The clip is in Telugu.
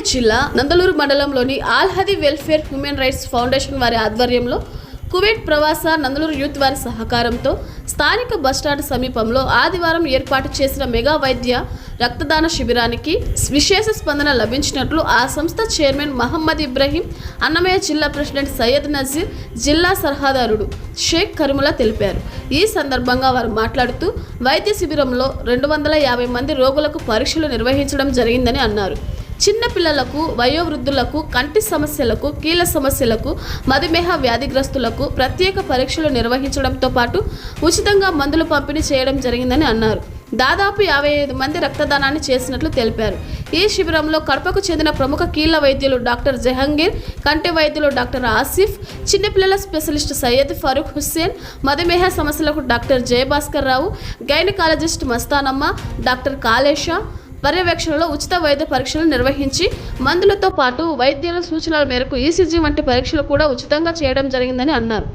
అన్నమయ్య జిల్లా నందలూరు మండలంలోని ఆల్హది వెల్ఫేర్ హ్యూమన్ రైట్స్ ఫౌండేషన్ వారి ఆధ్వర్యంలో కువైట్ ప్రవాస నందలూరు యూత్ వారి సహకారంతో స్థానిక బస్టాండ్ సమీపంలో ఆదివారం ఏర్పాటు చేసిన మెగా వైద్య రక్తదాన శిబిరానికి విశేష స్పందన లభించినట్లు ఆ సంస్థ చైర్మన్ మహమ్మద్ ఇబ్రహీం అన్నమయ్య జిల్లా ప్రెసిడెంట్ సయ్యద్ నజీర్ జిల్లా సలహాదారుడు షేక్ కరుముల తెలిపారు. ఈ సందర్భంగా వారు మాట్లాడుతూ వైద్య శిబిరంలో రెండు వందల యాభై మంది రోగులకు పరీక్షలు నిర్వహించడం జరిగిందని అన్నారు. చిన్నపిల్లలకు వయోవృద్ధులకు కంటి సమస్యలకు కీళ్ళ సమస్యలకు మధుమేహ వ్యాధిగ్రస్తులకు ప్రత్యేక పరీక్షలు నిర్వహించడంతో పాటు ఉచితంగా మందులు పంపిణీ చేయడం జరిగిందని అన్నారు. దాదాపు యాభై ఐదు మంది రక్తదానాన్ని చేసినట్లు తెలిపారు. ఈ శిబిరంలో కడపకు చెందిన ప్రముఖ కీళ్ళ వైద్యులు డాక్టర్ జహంగీర్ కంటి వైద్యులు డాక్టర్ ఆసిఫ్ చిన్నపిల్లల స్పెషలిస్ట్ సయ్యద్ ఫరూక్ హుస్సేన్ మధుమేహ సమస్యలకు doctor Jayabhaskar Rao gynaecologist Mastanamma doctor Kalesha పర్యవేక్షణలో ఉచిత వైద్య పరీక్షలు నిర్వహించి మందులతో పాటు వైద్యుల సూచనల మేరకు ఈసీజీ వంటి పరీక్షలు కూడా ఉచితంగా చేయడం జరిగిందని అన్నారు.